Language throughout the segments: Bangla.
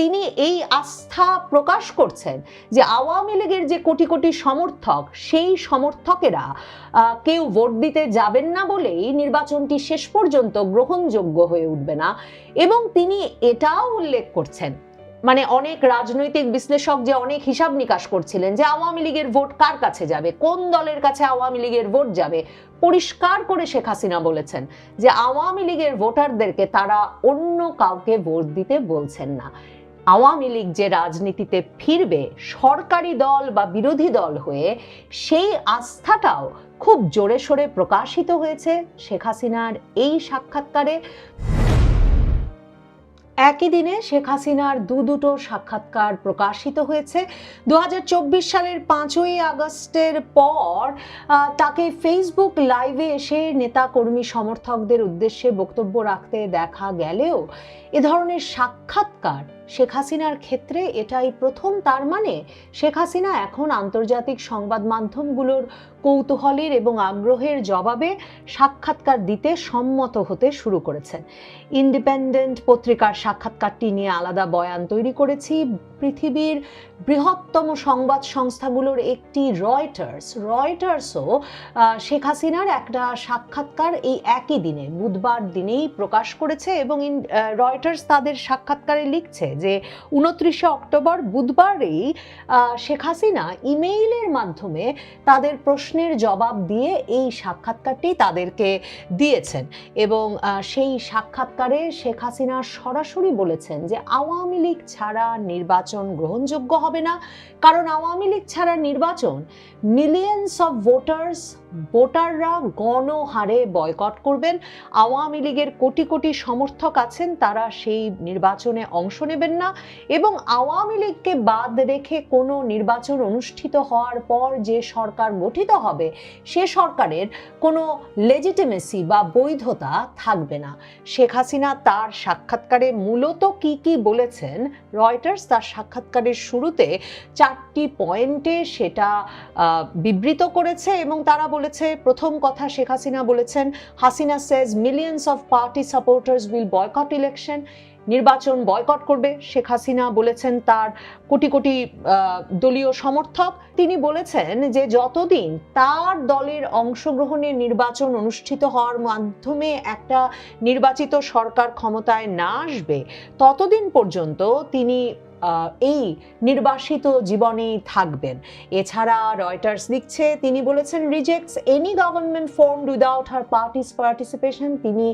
তিনি এই আস্থা প্রকাশ করছেন যে আওয়ামী লীগের যে কোটি কোটি সমর্থক, সেই সমর্থকেরা কেউ ভোট দিতে যাবেন না বলেই নির্বাচনটি শেষ পর্যন্ত গ্রহণযোগ্য হয়ে উঠবে না। এবং তিনি এটাও উল্লেখ করছেন মানে অনেক রাজনৈতিক বিশ্লেষক যে অনেক হিসাব নিকাশ করছিলেন যে আওয়ামী লীগের ভোট কার কাছে যাবে, কোন দলের কাছে আওয়ামী লীগের ভোট যাবে, পরিষ্কার করে শেখ হাসিনা বলেছেন যে আওয়ামী লীগের ভোটারদেরকে তারা অন্য কাউকে ভোট দিতে বলছেন না। আওয়ামী লীগ যে রাজনীতিতে ফিরবে, সরকারি দল বা বিরোধী দল হয়ে সেই আস্থাটাও খুব জোরে সোরে প্রকাশিত হয়েছে শেখ হাসিনার এই সাক্ষাৎকারে। একই দিনে শেখ হাসিনার দু দুটো সাক্ষাৎকার প্রকাশিত হয়েছে। দু হাজার চব্বিশ সালের পাঁচই আগস্টের পর তাকে ফেসবুক লাইভে এসে নেতা কর্মী সমর্থকদের উদ্দেশ্যে বক্তব্য রাখতে দেখা গেলেও এ ধরনের সাক্ষাৎকার শেখ হাসিনার ক্ষেত্রে এটাই প্রথম তার মানে শেখ হাসিনা এখন আন্তর্জাতিক সংবাদ মাধ্যমগুলোর কৌতূহলের এবং আগ্রহের জবাবে সাক্ষাৎকার দিতে সম্মত হতে শুরু করেছেন। ইন্ডিপেন্ডেন্ট পত্রিকার সাক্ষাৎকারটি নিয়ে আলাদা বয়ান তৈরি করেছি। পৃথিবীর বৃহত্তম সংবাদ সংস্থাগুলোর একটি রয়টার্স। রয়টার্সও শেখ হাসিনার একটা সাক্ষাৎকার এই একই দিনে, বুধবার দিনেই প্রকাশ করেছে এবং রয়টার্স তাদের সাক্ষাৎকারে লিখছে যে, উনত্রিশে অক্টোবর বুধবারেই শেখ হাসিনা ইমেইলের মাধ্যমে তাদের প্রশ্নের জবাব দিয়ে এই সাক্ষাৎকারটি তাদেরকে দিয়েছেন এবং সেই সাক্ষাৎকারে শেখ হাসিনা সরাসরি বলেছেন যে আওয়ামী লীগ ছাড়া নির্বাচন গ্রহণযোগ্য হবে না। কারণ আওয়ামী লীগ ছাড়া নির্বাচন মিলিয়ন্স অফ ভোটার্স ভোটাররা গণহারে বয়কট করবেন। আওয়ামী লীগের কোটি কোটি সমর্থক আছেন, তারা সেই নির্বাচনে অংশ নেবেন না এবং আওয়ামী লীগকে বাদ রেখে কোনো নির্বাচন অনুষ্ঠিত হওয়ার পর যে সরকার গঠিত হবে, সে সরকারের কোনো লেজিটিমেসি বা বৈধতা থাকবে না। শেখ হাসিনা তার সাক্ষাৎকারে মূলত কি কি বলেছেন রয়টার্স তার সাক্ষাৎকারের শুরুতে চারটি পয়েন্টে সেটা বিবৃত করেছে এবং তারা বলেছে, প্রথম কথা শেখ হাসিনা বলেছেন, Hasina says millions of party supporters will boycott election নির্বাচন বয়কট করবে। শেখ হাসিনা বলেছেন তার কোটি কোটি দলীয় সমর্থক। তিনি বলেছেন যে যতদিন তার দলের অংশগ্রহণে নির্বাচন অনুষ্ঠিত হওয়ার মাধ্যমে একটা নির্বাচিত সরকার ক্ষমতায় না আসবে, ততদিন পর্যন্ত তিনি এই নির্বাসিত জীবনেই থাকবেন। এছাড়া রয়টার্স লিখছে, তিনি বলেছেন rejects any government form without her party's participation তিনি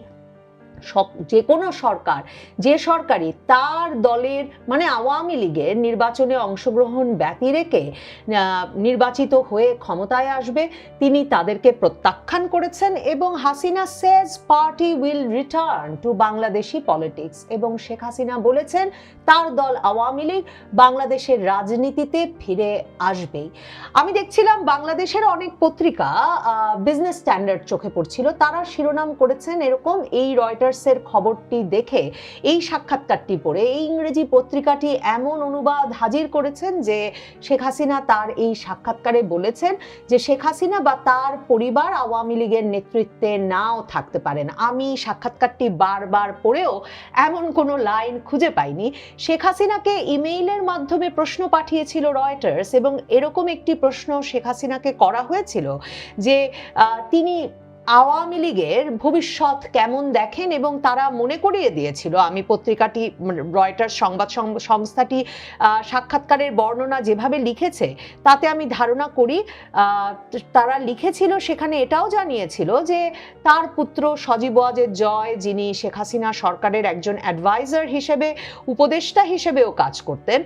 যে কোনো সরকার, যে সরকারি তার দলের মানে আওয়ামী লীগের নির্বাচনে অংশগ্রহণ ব্যতি রেখে নির্বাচিত হয়ে ক্ষমতায় আসবে, তিনি তাদেরকে প্রত্যাখ্যান করেছেন এবং Hasina says party will return to Bangladeshi politics এবং শেখ হাসিনা বলেছেন তার দল আওয়ামী লীগ বাংলাদেশের রাজনীতিতে ফিরে আসবেই। আমি দেখছিলাম বাংলাদেশের অনেক পত্রিকা বিজনেস স্ট্যান্ডার্ড চোখে পড়ছিল, তারা শিরোনাম করেছেন এরকম এই রয়টার্সের খবরটি দেখে এই সাক্ষাৎকারটি পড়ে। এই ইংরেজি পত্রিকাটি এমন অনুবাদ হাজির করেছেন যে শেখ হাসিনা তার এই সাক্ষাৎকারে বলেছেন যে শেখ হাসিনা বা তার পরিবার আওয়ামী লীগের নেতৃত্বে নাও থাকতে পারেন। আমি সাক্ষাৎকারটি বারবার পড়েও এমন কোনো লাইন খুঁজে পাইনি। শেখ হাসিনাকে ইমেইলের মাধ্যমে প্রশ্ন পাঠিয়েছিল রয়টার্স এবং এরকম একটি প্রশ্ন শেখ হাসিনাকে করা হয়েছিল যে তিনি আওয়ামী লীগের ভবিষ্যৎ কেমন দেখেন এবং তারা মনে করিয়ে দিয়েছিল? আমি পত্রিকাটি রয়টার সংবাদ সংস্থাটি সাক্ষাৎকারের বর্ণনা যেভাবে লিখেছে, তাতে আমি ধারণা করি তারা লিখেছিল, সেখানে এটাও জানিয়েছিল যে তার পুত্র সজীব ওয়াজেদ জয়, যিনি শেখ হাসিনা সরকারের একজন অ্যাডভাইজার হিসেবে, উপদেষ্টা হিসেবেও কাজ করতেন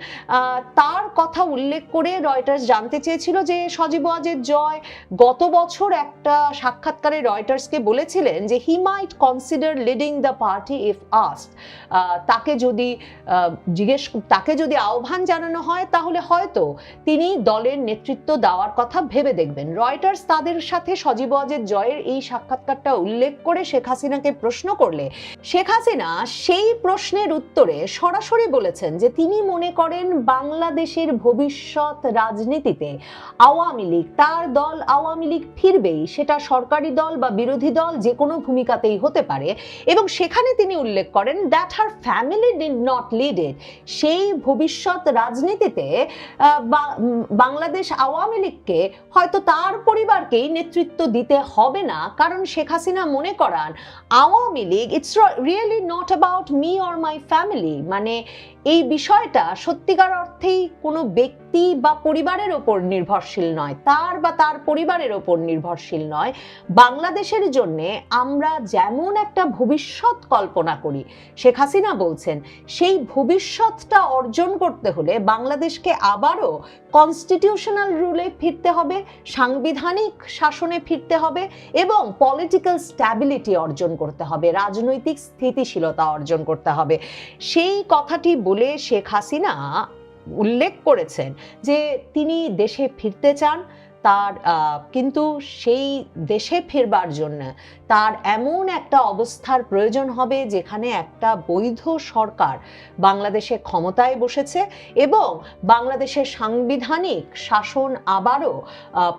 তার কথা উল্লেখ করে রয়টার্স জানতে চেয়েছিল যে সজীব ওয়াজেদ জয় গত বছর একটা সাক্ষাৎকারে রয়টার্সকে বলেছিলেন যে he might consider leading the party if asked তাকে যদি জিজ্ঞেস, তাকে যদি আহ্বান জানানো হয়, তাহলে হয়তো তিনি দলের নেতৃত্ব দেওয়ার কথা ভেবে দেখবেন। রয়টার্স তাদের সাথে সজীব ওয়াজেদ জয়ের এই সাক্ষাৎকারটা উল্লেখ করে শেখ হাসিনাকে প্রশ্ন করলে, শেখ হাসিনা সেই প্রশ্নের উত্তরে সরাসরি বলেছেন যে তিনি মনে করেন বাংলাদেশের ভবিষ্যৎ রাজনীতিতে আওয়ামী লীগ, তার দল আওয়ামী লীগ ফিরবেই, সেটা সরকারি দল বা বিরোধী দল যে কোনো ভূমিকাতেই হতে পারে। এবং সেখানে তিনি উল্লেখ করেন that her family did not lead it সেই ভবিষ্যৎ রাজনীতিতে বাংলাদেশ আওয়ামী লীগকে হয়তো তার পরিবারকেই নেতৃত্ব দিতে হবে না। কারণ শেখ হাসিনা মনে করান, Awami League it's really not about me or my family মানে এই বিষয়টা সত্যিকার অর্থেই কোনো ব্যক্তি বা পরিবারের ওপর নির্ভরশীল নয়, তার বা তার পরিবারের ওপর নির্ভরশীল নয়। বাংলাদেশের জন্য আমরা যেমন একটা ভবিষ্যৎ কল্পনা করি, শেখ হাসিনা বলছেন, সেই ভবিষ্যৎটা অর্জন করতে হলে বাংলাদেশকে আবারও কনস্টিটিউশনাল রুলে ফিরতে হবে, সাংবিধানিক শাসনে ফিরতে হবে এবং পলিটিক্যাল স্ট্যাবিলিটি অর্জন করতে হবে, রাজনৈতিক স্থিতিশীলতা অর্জন করতে হবে। সেই কথাটি বলে শেখ হাসিনা উল্লেখ করেছেন যে তিনি দেশে ফিরতে চান, তার কিন্তু সেই দেশে ফিরবার জন্য তার এমন একটা অবস্থার প্রয়োজন হবে যেখানে একটা বৈধ সরকার বাংলাদেশে ক্ষমতায় বসেছে এবং বাংলাদেশের সাংবিধানিক শাসন আবারও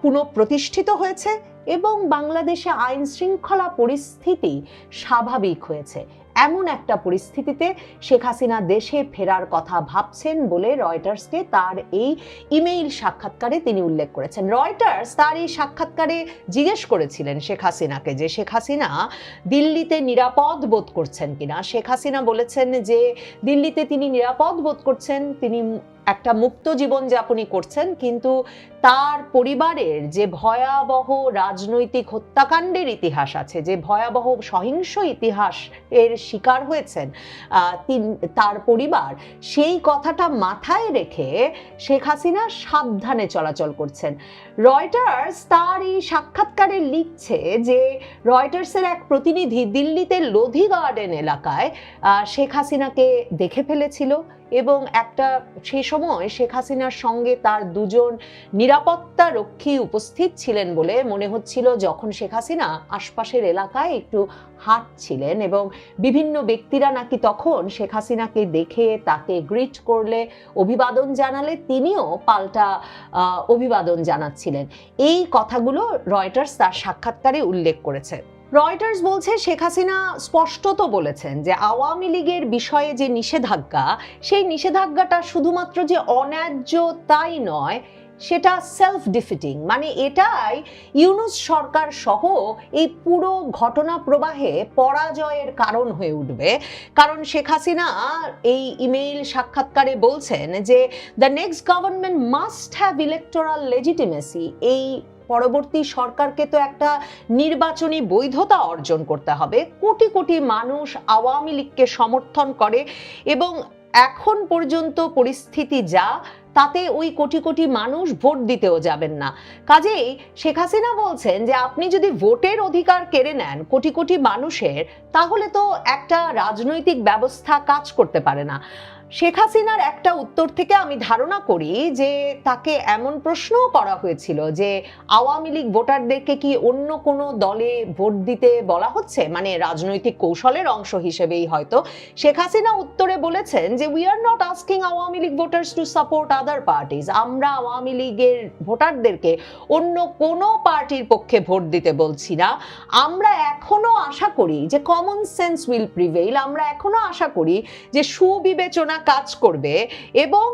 পুনঃপ্রতিষ্ঠিত হয়েছে এবং বাংলাদেশে আইন শৃঙ্খলা পরিস্থিতি স্বাভাবিক হয়েছে। এমন একটা পরিস্থিতিতে শেখ হাসিনা দেশে ফেরার কথা ভাবছেন বলে রয়টার্সকে তার এই ইমেইল সাক্ষাৎকারে তিনি উল্লেখ করেছেন। রয়টার্স তার এই সাক্ষাৎকারে জিজ্ঞেস করেছিলেন শেখ হাসিনাকে যে, শেখ হাসিনা দিল্লিতে নিরাপদ বোধ করছেন কিনা? শেখ হাসিনা বলেছেন যে, দিল্লিতে তিনি নিরাপদ বোধ করছেন, তিনি একটা মুক্ত জীবন জীবনযাপনই করছেন, কিন্তু তার পরিবারের যে ভয়াবহ রাজনৈতিক হত্যাকাণ্ডের ইতিহাস আছে, যে ভয়াবহ সহিংস ইতিহাস এর শিকার হয়েছেন তার পরিবার, সেই কথাটা মাথায় রেখে শেখ হাসিনা সাবধানে চলাচল করছেন। রয়টার্স তার এই সাক্ষাৎকারে লিখছে যে রয়টার্সের এক প্রতিনিধি দিল্লিতে লোধি গার্ডেন এলাকায় শেখ হাসিনাকে দেখে ফেলেছিল। এবং একটা সে সময় শেখ হাসিনার সঙ্গে তার দুজন নিরাপত্তা রক্ষী উপস্থিত ছিলেন বলে মনে হচ্ছিল যখন শেখ হাসিনা আশপাশের এলাকায় একটু হাঁটছিলেন এবং বিভিন্ন ব্যক্তিরা নাকি তখন শেখ হাসিনাকে দেখে তাকে গ্রিট করলে অভিবাদন জানালে তিনিও পাল্টা অভিবাদন জানাচ্ছিলেন। এই কথাগুলো রয়টার্স তার সাক্ষাৎকারে উল্লেখ করেছে। রয়টার্স বলছে, শেখ হাসিনা স্পষ্টত বলেছেন যে আওয়ামী লীগের বিষয়ে যে নিষেধাজ্ঞা, সেই নিষেধাজ্ঞাটা শুধুমাত্র যে অন্যায্য তাই নয়, সেটা সেলফ ডিফিটিং মানে এটাই ইউনুস সরকার সহ এই পুরো ঘটনা প্রবাহে পরাজয়ের কারণ হয়ে উঠবে। কারণ শেখ হাসিনা এই ইমেইল সাক্ষাৎকারে বলছেন যে the next government must have electoral legitimacy এই পরবর্তী সরকারকে তো একটা নির্বাচনী বৈধতা অর্জন করতে হবে। কোটি কোটি মানুষ আওয়ামী লীগকে সমর্থন করে এবং এখন পর্যন্ত পরিস্থিতি যা, তাতে ওই কোটি কোটি মানুষ ভোট দিতেও যাবেন না। কাজেই শেখ হাসিনা বলছেন যে, আপনি যদি ভোটের অধিকার কেড়ে নেন কোটি কোটি মানুষের, তাহলে তো একটা রাজনৈতিক ব্যবস্থা কাজ করতে পারে না। শেখ হাসিনার একটা উত্তর থেকে আমি ধারণা করি যে তাকে এমন প্রশ্নও করা হয়েছিল যে আওয়ামী লীগ ভোটারদেরকে কি অন্য কোনো দলে ভোট দিতে বলা হচ্ছে? মানে রাজনৈতিক কৌশলের অংশ হিসেবেই হয়তো। শেখ হাসিনা উত্তরে বলেছেন যে we are not asking Awami League voters to support other parties আমরা আওয়ামী লীগের ভোটারদেরকে অন্য কোনো পার্টির পক্ষে ভোট দিতে বলছি না। আমরা এখনও আশা করি যে কমন সেন্স উইল প্রিভেইল আমরা এখনও আশা করি যে সুবিবেচনা কাজ করবে এবং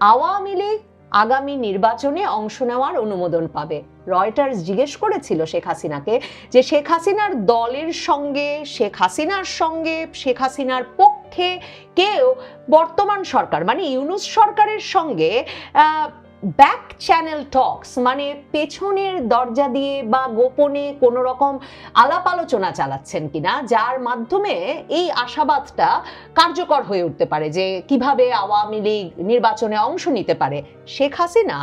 আওয়ামী লীগ আগামী নির্বাচনে অংশ নেওয়ার অনুমোদন পাবে। রয়টার্স জিজ্ঞেস করেছিল শেখ হাসিনাকে যে শেখ হাসিনার দলের সঙ্গে, শেখ হাসিনার সঙ্গে, শেখ হাসিনার পক্ষে কেউ বর্তমান সরকার মানে ইউনুস সরকারের সঙ্গে ব্যাক চ্যানেল টক্স মানে পেছনের দরজা দিয়ে বা গোপনে কোনো রকম আলাপ আলোচনা চালাচ্ছেন কিনা, যার মাধ্যমে এই আশাবাদটা কার্যকর হয়ে উঠতে পারে যে কীভাবে আওয়ামী লীগ নির্বাচনে অংশ নিতে পারে। শেখ হাসিনা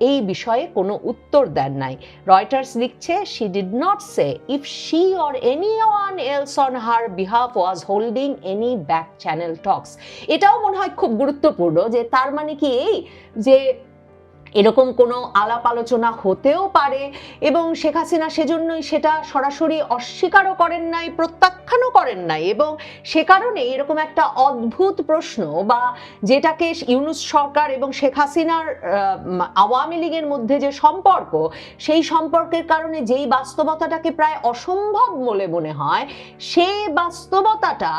এই বিষয়ে কোনো উত্তর দেন নাই। রয়টার্স লিখছে she did not say if she or anyone else on her behalf was holding any back channel talks এটাও মনে হয় খুব গুরুত্বপূর্ণ যে তার মানে কি এই যে এরকম কোনো আলাপ আলোচনা হতেও পারে এবং শেখ হাসিনা সেজন্যই সেটা সরাসরি অস্বীকারও করেন নাই, প্রত্যাখ্যানও করেন নাই এবং সে কারণে এরকম একটা অদ্ভুত প্রশ্ন বা যেটাকে ইউনুস সরকার এবং শেখ হাসিনার আওয়ামী লীগের মধ্যে যে সম্পর্ক, সেই সম্পর্কের কারণে যেই বাস্তবতাটাকে প্রায় অসম্ভব বলে মনে হয় সেই বাস্তবতাটা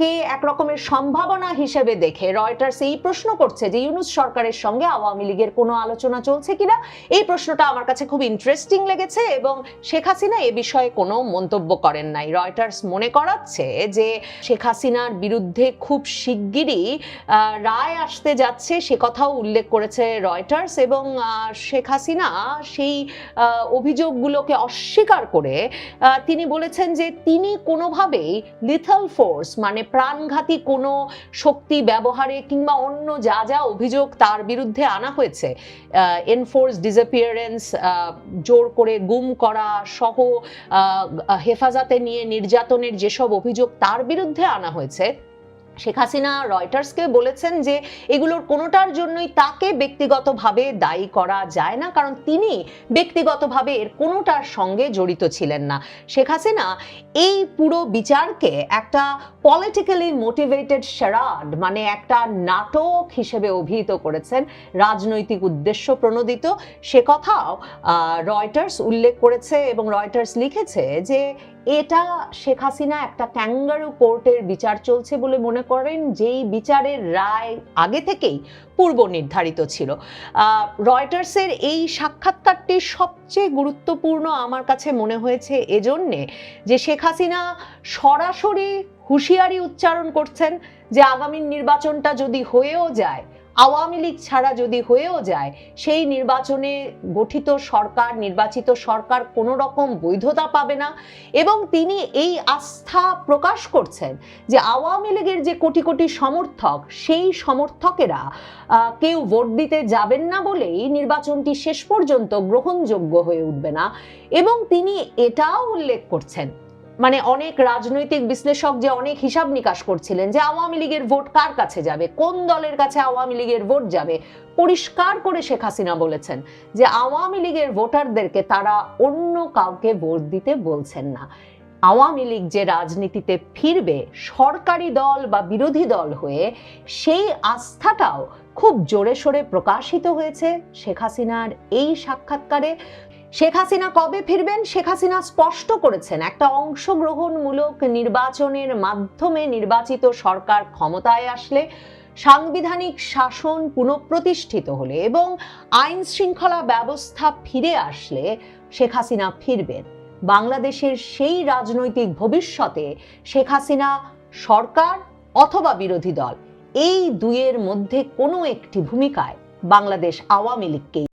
কে একরকমের সম্ভাবনা হিসেবে দেখে, রয়টার্স এই প্রশ্ন করছে যে ইউনুস সরকারের সঙ্গে আওয়ামী লীগের কোনো আলোচনা চলছে কিনা? এই প্রশ্নটা আমার কাছে খুব ইন্টারেস্টিং লেগেছে এবং শেখ হাসিনা এ বিষয়ে কোনো মন্তব্য করেন নাই। রয়টার্স মনে করাচ্ছে যে শেখ হাসিনার বিরুদ্ধে খুব শিগগিরই রায় আসতে যাচ্ছে সে কথাও উল্লেখ করেছে রয়টার্স এবং শেখ হাসিনা সেই অভিযোগগুলোকে অস্বীকার করে তিনি বলেছেন যে তিনি কোনোভাবেই লিথল ফোর্স মানে প্রাণঘাতী কোনো শক্তি ব্যবহারে কিংবা অন্য যা যা অভিযোগ তার বিরুদ্ধে আনা হয়েছে এনফোর্স ডিসঅ্যাপিয়ারেন্স জোর করে গুম করা সহ হেফাজতে নিয়ে নির্যাতনের যেসব অভিযোগ তার বিরুদ্ধে আনা হয়েছে শেখ হাসিনা রয়টার্সকে বলেছেন যে এগুলোর কোনোটার জন্যই তাকে ব্যক্তিগতভাবে দায়ী করা যায় না, কারণ তিনি ব্যক্তিগতভাবে এর কোনোটার সঙ্গে জড়িত ছিলেন না। শেখ হাসিনা এই পুরো বিচারকে একটা পলিটিক্যালি মোটিভেটেড শারাড মানে একটা নাটক হিসেবে অভিহিত করেছেন রাজনৈতিক উদ্দেশ্য প্রণোদিত। সে কথাও রয়টার্স উল্লেখ করেছে এবং রয়টার্স লিখেছে যে এটা শেখ হাসিনা একটা ক্যাঙ্গারু কোর্টের বিচার চলছে বলে মনে করেন, যেই বিচারের রায় আগে থেকেই পূর্ব নির্ধারিত ছিল। রয়টার্সের এই সাক্ষাৎকারটি সবচেয়ে গুরুত্বপূর্ণ আমার কাছে মনে হয়েছে এজন্যে যে শেখ হাসিনা সরাসরি হুঁশিয়ারি উচ্চারণ করছেন যে আগামী নির্বাচনটা যদি হয়েও যায় আওয়ামী লীগ ছাড়া যদি হয়েও যায়, সেই নির্বাচনে গঠিত সরকার, নির্বাচিত সরকার কোনো রকম বৈধতা পাবে না। এবং তিনি এই আস্থা প্রকাশ করছেন যে আওয়ামী লীগের যে কোটি কোটি সমর্থক, সেই সমর্থকেরা কেউ ভোট দিতে যাবেন না বলেই নির্বাচনটি শেষ পর্যন্ত গ্রহণযোগ্য হয়ে উঠবে না। এবং তিনি এটাও উল্লেখ করছেন মানে অনেক রাজনৈতিক বিশ্লেষক যে অনেক হিসাব নিকাশ করছিলেন যে আওয়ামী লীগের ভোট কার কাছে যাবে, কোন দলের কাছে আওয়ামী লীগের ভোট যাবে, পরিষ্কার করে শেখ হাসিনা বলেছেন যে আওয়ামী লীগের ভোটারদেরকে তারা অন্য কাউকে ভোট দিতে বলছেন না। আওয়ামী লীগ যে রাজনীতিতে ফিরবে, সরকারি দল বা বিরোধী দল হয়ে সেই আস্থাটাও খুব জোরে সোরে প্রকাশিত হয়েছে। শেখ হাসিনার এই সাক্ষাৎকারে শেখ হাসিনা কবে ফিরবেন? শেখ হাসিনা স্পষ্ট করেছেন, একটা অংশগ্রহণমূলক নির্বাচনের মাধ্যমে নির্বাচিত সরকার ক্ষমতায় আসলে সাংবিধানিক শাসন পুনঃপ্রতিষ্ঠিত হলে এবং আইন শৃঙ্খলা ব্যবস্থা ফিরে আসলে শেখ হাসিনা ফিরবেন। বাংলাদেশের সেই রাজনৈতিক ভবিষ্যতে শেখ হাসিনা সরকার অথবা বিরোধী দল, এই দুয়ের মধ্যে কোনো একটি ভূমিকায় বাংলাদেশ আওয়ামী লীগকেই